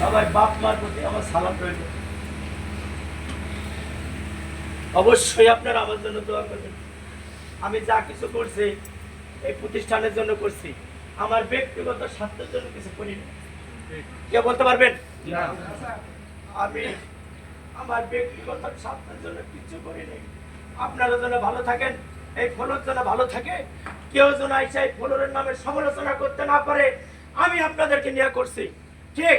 সবাই বাপ মার প্রতি আমার সালাম রইল। অবশ্যই আপনারা আমার জন্য দোয়া করবেন। আমি যা কিছু করছি এই প্রতিষ্ঠানের জন্য করছি আমার ব্যক্তিগত স্বার্থের জন্য কিছু করিনি কে বলতে পারবেন? আমি আমার ব্যক্তিগত স্বার্থের জন্য কিছু করিনি আপনারা যেন ভালো থাকেন এই ফলর যেন ভালো থাকে কেউ যেন এসে এই ফলরের নামে সমালোচনা করতে না পারে আমি আপনাদেরকে নিয়ে করছি। ঠিক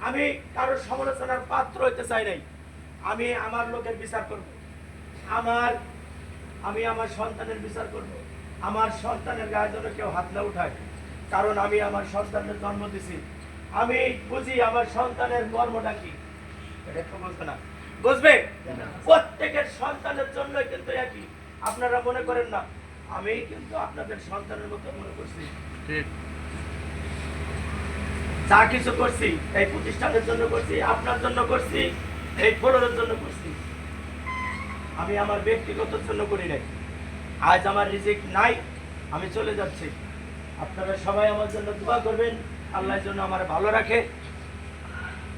আমি কারোর সমালোচনার পাত্র হইতে চাই নাই। আমি আমার লোকের বিচার করব। আমার, আমি আমার সন্তানের বিচার করব। আমার সন্তানের গায়ে যেন কেউ হাত না উঠায়। কারণ আমি আমার সন্তানের জন্ম দিছি। আমি বুঝি আমার সন্তানের মর্মটা কি। এটা বুঝবে প্রত্যেকের সন্তানের জন্য কিন্তু একই। আপনারা মনে করেন না। আমি কিন্তু আপনাদের সন্তানের মতো মনে করছি। যা কিছু করছি, এই প্রতিষ্ঠানের জন্য করছি, আপনার জন্য করছি, এই ফলোরের জন্য করছি। আমি আমার ব্যক্তিগত জন্য করি নাই। আজ আমার রিজিক নাই, আমি চলে যাচ্ছি। আপনারা সবাই আমার জন্য দোয়া করবেন আল্লাহর জন্য আমার ভালো রাখে।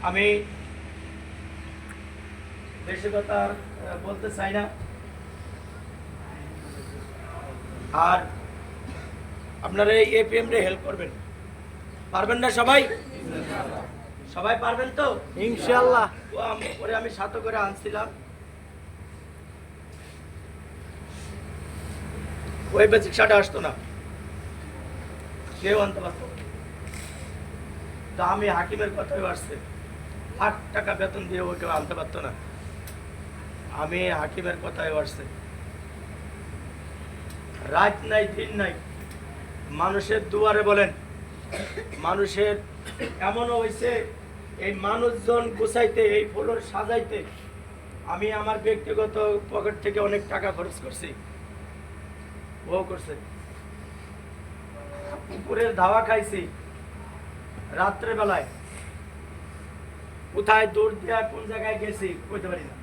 আমি বেশি কথা বলতে চাই না। আর আপনারা এই এপিএম রে হেল্প করবেন। পারবেন না সবাই? সবাই পারবেন তো? ইনশাল্লাহ ও আম- আমি সাথে করে আনছিলাম। ওই বেসিক শার্টে আসতো না। কেউ আনতে পারতো। তো আমি হাকিমের কথাই আসছে লাখ টাকা বেতন দিয়ে ও কেউ আনতে পারতো না। আমি হাকিমের কথাই আসছে রাত নাই দিন নাই। মানুষের দুয়ারে বলেন মানুষের এমনও হয়েছে, এই মানুষজন গুছাইতে, এই ফুলর সাজাইতে আমি আমার ব্যক্তিগত পকেট থেকে অনেক টাকা খরচ করছি। ও করছে। পুকুরের ধাওয়া খাইছি রাত্রে বেলায় কোথায় দৌড় দেওয়া কোন জায়গায় গেছি কইতে পারি না।